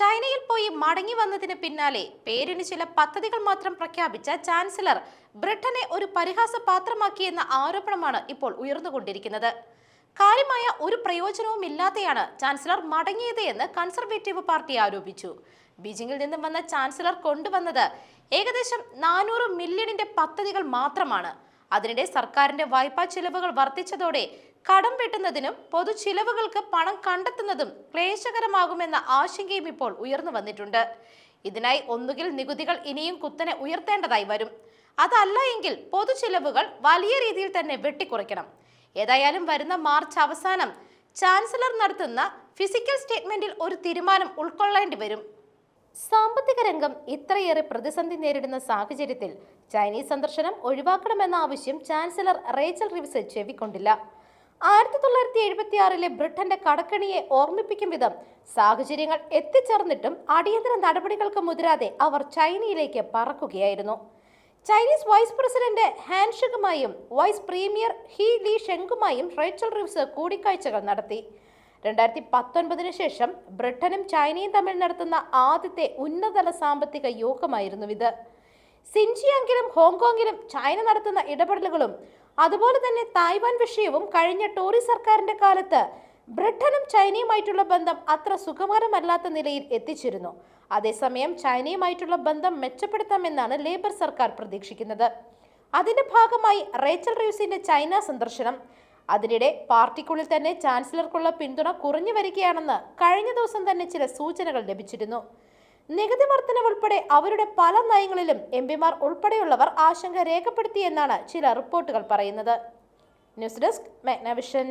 ചൈനയിൽ പോയി മടങ്ങി വന്നതിന് പിന്നാലെ പേരിന് ചില പദ്ധതികൾ മാത്രം പ്രഖ്യാപിച്ച ചാൻസലർ ബ്രിട്ടനെ ഒരു പരിഹാസ പാത്രമാക്കിയെന്ന ആരോപണമാണ് ഇപ്പോൾ ഉയർന്നുകൊണ്ടിരിക്കുന്നത്. കാര്യമായ ഒരു പ്രയോജനവും ഇല്ലാതെയാണ് ചാൻസലർ മടങ്ങിയത് എന്ന് കൺസർവേറ്റീവ് പാർട്ടി ആരോപിച്ചു. ബീജിംഗിൽ നിന്നും വന്ന ചാൻസലർ കൊണ്ടുവന്നത് ഏകദേശം നാനൂറ് മില്യണിന്റെ പദ്ധതികൾ മാത്രമാണ്. അതിനിടെ സർക്കാരിന്റെ വായ്പാ ചെലവുകൾ വർദ്ധിച്ചതോടെ കടം വെട്ടുന്നതിനും പൊതു ചിലവുകൾക്ക് പണം കണ്ടെത്തുന്നതും ക്ലേശകരമാകുമെന്ന ആശങ്കയും ഇപ്പോൾ ഉയർന്നു വന്നിട്ടുണ്ട്. ഇതിനായി ഒന്നുകിൽ നികുതികൾ ഇനിയും കുത്തനെ ഉയർത്തേണ്ടതായി വരും. അതല്ല എങ്കിൽ പൊതു ചിലവുകൾ വലിയ രീതിയിൽ തന്നെ വെട്ടിക്കുറയ്ക്കണം. ഏതായാലും വരുന്ന മാർച്ച് അവസാനം ചാൻസലർ നടത്തുന്ന ഫിസിക്കൽ സ്റ്റേറ്റ്മെന്റിൽ ഒരു തീരുമാനം ഉൾക്കൊള്ളേണ്ടി വരും. സാമ്പത്തിക രംഗം ഇത്രയേറെ പ്രതിസന്ധി നേരിടുന്ന സാഹചര്യത്തിൽ ചൈനീസ് സന്ദർശനം ഒഴിവാക്കണമെന്ന ആവശ്യം ചാൻസലർ റേച്ചൽ റിവിസ് ചെവിക്കൊണ്ടില്ല. ആയിരത്തി തൊള്ളായിരത്തി എഴുപത്തി ആറിലെ ബ്രിട്ടന്റെ കടക്കണിയെ ഓർമ്മിപ്പിക്കും വിധം സാഹചര്യങ്ങൾ എത്തിച്ചേർന്നിട്ടും അടിയന്തര നടപടികൾക്ക് മുതിരാതെ അവർ ചൈനയിലേക്ക് പറക്കുകയായിരുന്നു. ചൈനീസ് വൈസ് പ്രസിഡന്റ് ഹാൻഷുകുമായും വൈസ് പ്രീമിയർ ഹി ലി ഷെങ്കുമായും റേച്ചൽ റിവ്സ് കൂടിക്കാഴ്ചകൾ നടത്തി. രണ്ടായിരത്തി പത്തൊൻപതിന് ശേഷം ബ്രിട്ടനും ചൈനയും തമ്മിൽ നടത്തുന്ന ആദ്യത്തെ ഉന്നതതല സാമ്പത്തിക യോഗമായിരുന്നു ഇത്. സിൻജിയാങ്കിലും ഹോങ്കോങ്ങിലും ചൈന നടത്തുന്ന ഇടപെടലുകളും അതുപോലെ തന്നെ തായ്വാൻ വിഷയവും കഴിഞ്ഞ ടോറി സർക്കാരിന്റെ കാലത്ത് ബ്രിട്ടനും ചൈനയുമായിട്ടുള്ള ബന്ധം അത്ര സുഖകരമല്ലാത്ത നിലയിൽ എത്തിച്ചിരുന്നു. അതേസമയം ചൈനയുമായിട്ടുള്ള ബന്ധം മെച്ചപ്പെടുത്താമെന്നാണ് ലേബർ സർക്കാർ പ്രതീക്ഷിക്കുന്നത്. അതിന്റെ ഭാഗമായി റേച്ചൽ റീവ്സിന്റെ ചൈന സന്ദർശനം. അതിനിടെ പാർട്ടിക്കുള്ളിൽ തന്നെ ചാൻസലർക്കുള്ള പിന്തുണ കുറഞ്ഞു വരികയാണെന്ന് കഴിഞ്ഞ ദിവസം തന്നെ ചില സൂചനകൾ ലഭിച്ചിരുന്നു. നികുതി വർധനവ് ഉൾപ്പെടെ അവരുടെ പല നയങ്ങളിലും എം പിമാർ ഉൾപ്പെടെയുള്ളവർ ആശങ്ക രേഖപ്പെടുത്തിയെന്നാണ് ചില റിപ്പോർട്ടുകൾ പറയുന്നത്. News desk മെഗ്നവിഷൻ.